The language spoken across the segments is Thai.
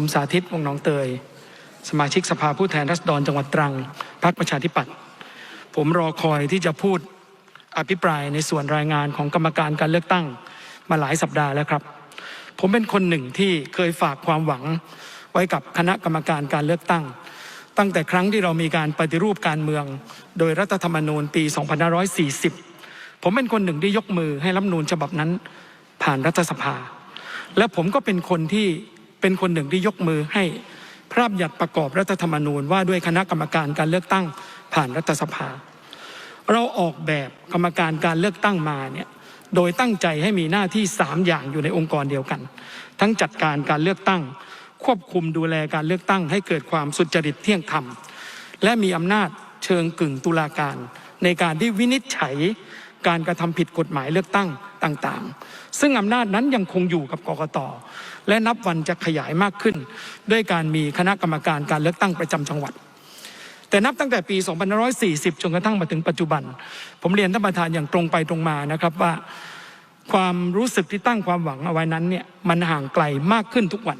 ผมสาธิตวงศ์หนองเตย สมาชิกสภาผู้แทนราษฎรจังหวัดตรังพรรคประชาธิปัตย์ผมรอคอยที่จะพูดอภิปรายในส่วนรายงานของกรรมการการเลือกตั้งมาหลายสัปดาห์แล้วครับ ผมเป็นคนหนึ่งที่เคยฝากความหวังไว้กับคณะกรรมการการเลือกตั้ง ตั้งแต่ครั้งที่เรามีการปฏิรูปการเมือง โดยรัฐธรรมนูญปี 2540 ผมเป็นคนหนึ่งที่ยกมือให้รัฐนูญฉบับนั้นผ่านรัฐสภา และผมก็เป็นคนที่ เป็นคนหนึ่งที่ยกมือให้พระราชบัญญัติประกอบรัฐธรรมนูญว่าด้วยคณะกรรมการการเลือกตั้งผ่านรัฐสภา เราออกแบบกรรมการการเลือกตั้งมาเนี่ยโดยตั้งใจให้มีหน้าที่ 3 อย่างอยู่ในองค์กรเดียวกัน ทั้งจัดการการเลือกตั้ง ควบคุมดูแลการเลือกตั้ง ให้เกิดความสุจริตเที่ยงธรรม และมีอำนาจเชิงกึ่งตุลาการ ในการที่วินิจฉัย การกระทำผิดกฎหมายเลือกตั้งต่างๆ ซึ่งอำนาจนั้นยังคงอยู่กับกกตและนับวันจะขยายมากขึ้น ด้วยการมีคณะกรรมการการเลือกตั้งประจำจังหวัด แต่นับตั้งแต่ปี 2540 จนกระทั่งมาถึงปัจจุบัน ผมเรียนท่านประธานอย่างตรงไปตรงมานะครับว่าความรู้สึกที่ตั้งความหวังเอาไว้นั้นเนี่ยมันห่างไกลมากขึ้นทุกวัน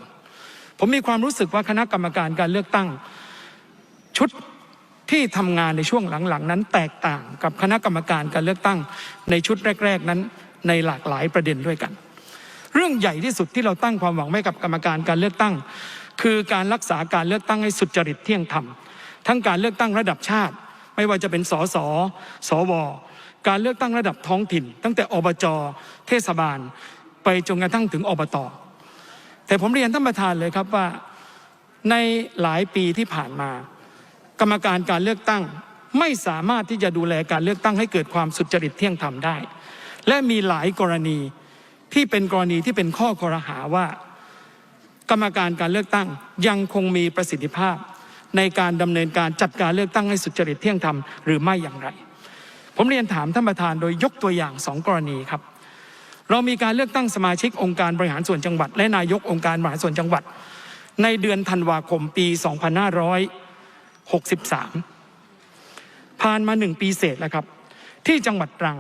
ผมมีความรู้สึกว่าคณะกรรมการการเลือกตั้ง ชุด ที่ทำงานในช่วงหลังๆ นั้น แตกต่างกับคณะกรรมการการเลือกตั้งในชุดแรก ๆ นั้นในหลากหลายประเด็นด้วยกัน เรื่องใหญ่ที่สุดที่เราตั้งความหวังไว้กับกรรมการการเลือกตั้ง คือการรักษาการเลือกตั้งให้สุจริตเที่ยงธรรมทั้งการเลือกตั้งระดับชาติ ไม่ว่าจะเป็นสสสวการเลือกตั้งระดับท้องถิ่น ตั้งแต่อบจเทศบาล ไปจนกระทั่งถึงอบตแต่ผมเรียนท่านประธานเลยครับว่าในหลายปีที่ผ่านมา กรรมการการเลือกตั้ง ไม่สามารถที่จะดูแลการเลือกตั้งให้เกิดความสุจริตเที่ยงธรรมได้ และมีหลายกรณีที่เป็นกรณีที่เป็นข้อคอรหาว่า กรรมการการเลือกตั้งยังคงมีประสิทธิภาพ ในการดำเนินการจัดการเลือกตั้งให้สุจริตเที่ยงธรรมหรือไม่อย่างไร ผมเรียนถามท่านประธานโดยยกตัวอย่างสองกรณีครับ เรามีการเลือกตั้งสมาชิกองค์การบริหารส่วนจังหวัด และนายกองค์การบริหารส่วนจังหวัด ในเดือนธันวาคมปี 63 ผ่านมาหนึ่งปีเศษแล้วครับ ที่จังหวัดตรัง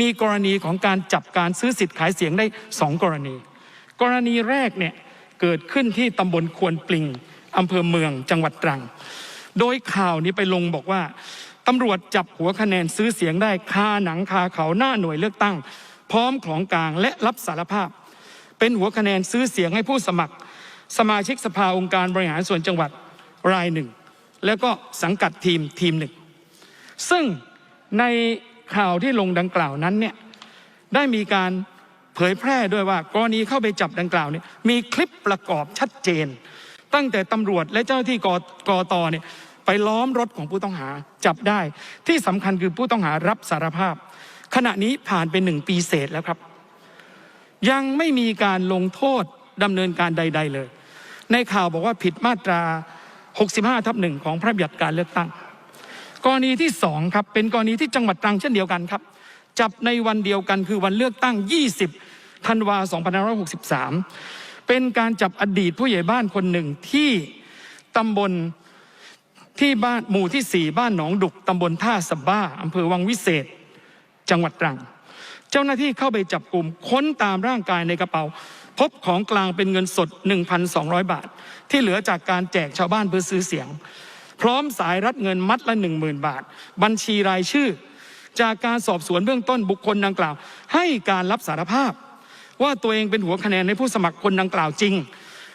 มีกรณีของการจับการซื้อสิทธิ์ขายเสียงได้สองกรณี กรณีแรกเนี่ยเกิดขึ้นที่ตำบลควนปลิงอำเภอเมืองจังหวัดตรัง โดยข่าวนี้ไปลงบอกว่าตำรวจจับหัวคะแนนซื้อเสียงได้คาหนังคาเขาหน้าหน่วยเลือกตั้ง พร้อมของกลางและรับสารภาพ เป็นหัวคะแนนซื้อเสียงให้ผู้สมัคร สมาชิกสภาองค์การบริหารส่วนจังหวัดรายหนึ่ง แล้วก็สังกัดทีมทีมหนึ่ง ซึ่งในข่าวที่ลงดังกล่าวนั้นเนี่ยได้มีการเผยแพร่ด้วยว่ากรณีเข้าไปจับดังกล่าวเนี่ยมีคลิปประกอบชัดเจน ตั้งแต่ตำรวจและเจ้าหน้าที่กกตเนี่ยไปล้อมรถของผู้ต้องหาจับได้ ที่สำคัญคือผู้ต้องหารับสารภาพ ขณะนี้ผ่านไปหนึ่งปีเศษแล้วครับ ยังไม่มีการลงโทษดำเนินการใด ๆ เลย ในข่าวบอกว่าผิดมาตรา 65ทับหนึ่งของพระบัญญัติการเลือกตั้ง กรณีที่สองครับเป็นกรณีที่จังหวัดตรังเช่นเดียวกันครับ จับในวันเดียวกันคือวันเลือกตั้ง 20ธันวา2563 เป็นการจับอดีตผู้ใหญ่บ้านคนหนึ่งที่ตำบลที่บ้านหมู่ที่ 4 บ้านหนองดุกตำบลท่าสบ้าอำเภอวังวิเศษ จังหวัดตรัง เจ้าหน้าที่เข้าไปจับกลุ่มค้นตามร่างกายในกระเป๋า พบของกลางเป็นเงินสด 1,200 บาท ที่เหลือจากการแจกชาวบ้านเพื่อซื้อเสียง พร้อมสายรัดเงินมัดละ 10,000 บาท บัญชีรายชื่อ จากการสอบสวนเบื้องต้นบุคคลดังกล่าว ให้การรับสารภาพ ว่าตัวเองเป็นหัวคะแนนในผู้สมัครคนดังกล่าวจริง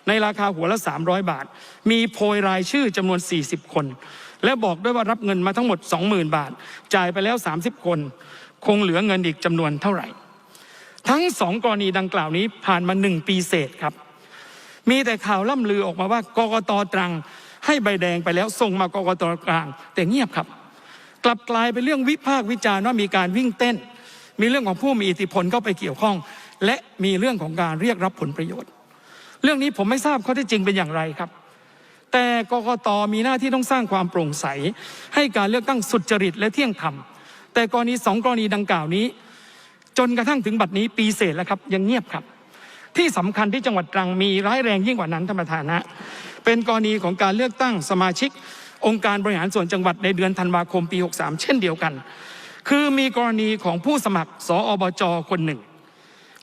ในราคาหัวละ 300 บาท มีโพยรายชื่อจำนวน 40 คน และบอกด้วยว่ารับเงินมาทั้งหมด 20,000 บาท จ่ายไปแล้ว 30 คน คงเหลือเงินอีกจำนวนเท่าไหร่ ทั้งสองกรณีดังกล่าวนี้ผ่านมาหนึ่งปีเศษครับ มีแต่ข่าวล่ำลือออกมาว่ากกตตรัง ให้ใบแดงไปแล้วส่งมากกตกลาง แต่เงียบครับ กลับกลายเป็นเรื่องวิพากษ์วิจารณ์ว่ามีการวิ่งเต้น มีเรื่องของผู้มีอิทธิพลเข้าไปเกี่ยวข้อง และมีเรื่องของการเรียกรับผลประโยชน์ เรื่องนี้ผมไม่ทราบข้อเท็จจริงเป็นอย่างไรครับแต่กกตมีหน้าที่ต้องสร้างความโปร่งใส ให้การเลือกตั้งสุจริตและเที่ยงธรรม แต่กรณีสองกรณีดังกล่าวนี้ จนกระทั่งถึงบัดนี้ปีเศษแล้วครับยังเงียบครับ ที่สำคัญที่จังหวัดตรังมีร้ายแรงยิ่งกว่านั้นท่านประธานนะเป็นกรณีของการเลือกตั้งสมาชิก องค์การบริหารส่วนจังหวัดในเดือนธันวาคมปี 63 เช่นเดียวกัน คือมีกรณีของผู้สมัครสอบจคนหนึ่ง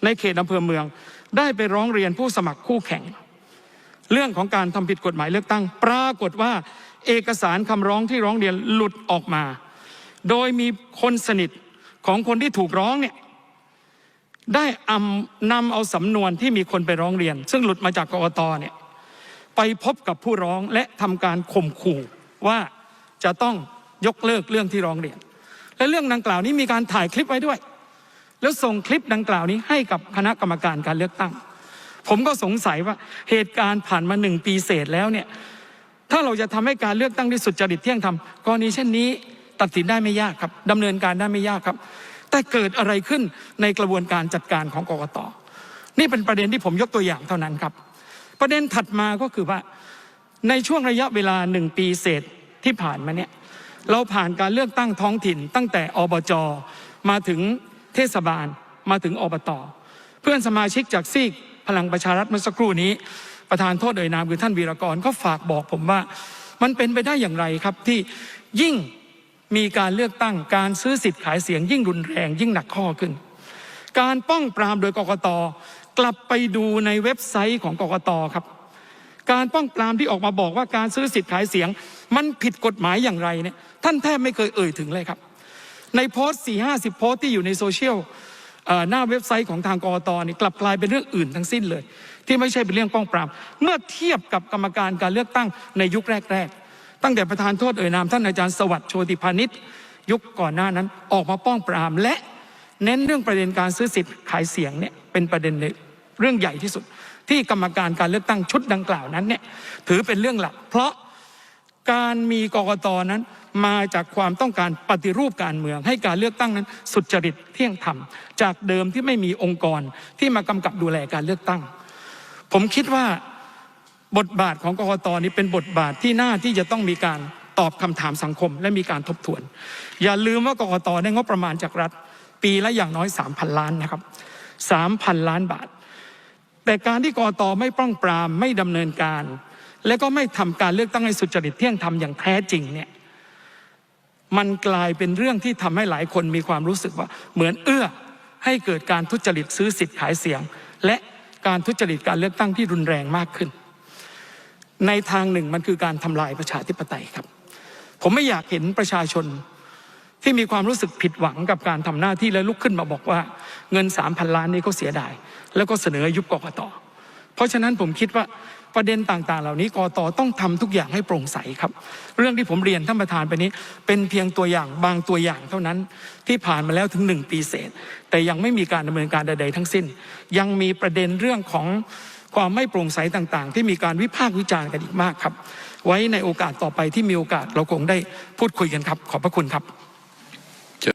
ในเขตอำเภอเมืองได้ไปร้องเรียนผู้สมัครคู่แข่ง เรื่องของการทำผิดกฎหมายเลือกตั้ง ปรากฏว่าเอกสารคำร้องที่ร้องเรียนหลุดออกมา โดยมีคนสนิทของคนที่ถูกร้องเนี่ย ได้อำนำเอาสำนวนที่มีคนไปร้องเรียน ซึ่งหลุดมาจากกกตเนี่ยไปพบกับผู้ร้องและทำการข่มขู่ว่าจะต้องยกเลิกเรื่องที่ร้องเรียน และเรื่องดังกล่าวนี้มีการถ่ายคลิปไว้ด้วย แล้วส่งคลิปดังกล่าวนี้ให้กับคณะกรรมการการเลือกตั้ง ผมก็สงสัยว่าเหตุการณ์ผ่านมาหนึ่งปีเศษแล้วเนี่ยถ้าเราจะทำให้การเลือกตั้งที่สุดจริตเที่ยงธรรมกรณีเช่นนี้ ตัดสินได้ไม่ยากครับดำเนินการได้ไม่ยากครับ แต่เกิดอะไรขึ้นในกระบวนการจัดการของกกตนี่เป็นประเด็นที่ผมยกตัวอย่างเท่านั้นครับ ประเด็นถัดมาก็คือว่า ในช่วงระยะเวลาหนึ่งปีเศษที่ผ่านมาเนี่ยเราผ่านการเลือกตั้งท้องถิ่น ตั้งแต่อบจมาถึงเทศบาลมาถึงอบตเพื่อนสมาชิกจากซีกพลังประชารัฐเมื่อสักครู่นี้ ประธานโทษเอ่ยนามคือท่านวีรกรก็ฝากบอกผมว่า มันเป็นไปได้อย่างไรครับที่ยิ่ง มีการเลือกตั้งการซื้อสิทธิ์ขายเสียงยิ่งรุนแรงยิ่งหนักข้อขึ้น การป้องปรามโดยกกตกลับไปดูในเว็บไซต์ของกกตครับ การป้องปรามที่ออกมาบอกว่าการซื้อสิทธิ์ขายเสียง มันผิดกฎหมายอย่างไรเนี่ยท่านแทบไม่เคยเอ่ยถึงเลยครับ ในโพสต์สี่ห้าสิบโพสต์ที่อยู่ในโซเชียลหน้าเว็บไซต์ของทางกรตนี่กลับกลายเป็นเรื่องอื่นทั้งสิ้นเลย ที่ไม่ใช่เป็นเรื่องป้องปราม เมื่อเทียบกับกรรมการการเลือกตั้งในยุคแรก ๆ ตั้งแต่ประธานโทษเอ่ยนามท่านอาจารย์สวัสดิ์โชติพานิชยุคก่อนหน้านั้นออกมาป้องปรามและเน้นเรื่องประเด็นการซื้อสิทธิ์ขายเสียงเนี่ยเป็นประเด็นเรื่องใหญ่ที่สุด ที่กรรมการการเลือกตั้งชุดดังกล่าวนั้นเนี่ยถือเป็นเรื่องหลัก เพราะการมีกกตนั้น มาจากความต้องการปฏิรูปการเมือง ให้การเลือกตั้งนั้น สุจริตเที่ยงธรรม จากเดิมที่ไม่มีองค์กรที่มากำกับดูแลการเลือกตั้ง ผมคิดว่า บทบาทของกกตนี้เป็นบทบาทที่น่าที่จะต้องมีการตอบคำถามสังคม และมีการทบทวน อย่าลืมว่ากกตได้งบประมาณจากรัฐ ปีละอย่างน้อย 3,000 ล้านนะครับ 3,000 ล้านบาท แต่การที่กกตไม่ป้องปรามไม่ดำเนินการ และก็ไม่ทำการเลือกตั้งให้สุจริตเที่ยงธรรมอย่างแท้จริงเนี่ยมันกลายเป็นเรื่องที่ทำให้หลายคนมีความรู้สึกว่าเหมือนเอื้อให้เกิดการทุจริตซื้อสิทธิ์ขายเสียง และการทุจริตการเลือกตั้งที่รุนแรงมากขึ้น ในทางหนึ่งมันคือการทำลายประชาธิปไตยครับ ผมไม่อยากเห็นประชาชนที่มีความรู้สึกผิดหวังกับการทำหน้าที่และลุกขึ้นมาบอกว่าเงิน 3,000 ล้านนี้เขาเสียดาย แล้วก็เสนอยุบกกตเพราะฉะนั้นผมคิดว่าประเด็นต่างๆ เหล่านี้กกตต้องทำทุกอย่างให้โปร่งใสครับ เรื่องที่ผมเรียนท่านประธานไปนี้ เป็นเพียงตัวอย่างบางตัวอย่างเท่านั้นที่ผ่านมาแล้วถึงหนึ่งปีเศษ แต่ยังไม่มีการดำเนินการใด ๆ ทั้งสิ้น ยังมีประเด็นเรื่องของ ความไม่โปร่งใสต่างๆ ที่มีการวิพากษ์วิจารณ์กันอีกมากครับ ไว้ในโอกาสต่อไปที่มีโอกาสเราคงได้พูดคุยกันครับ ขอบพระคุณครับ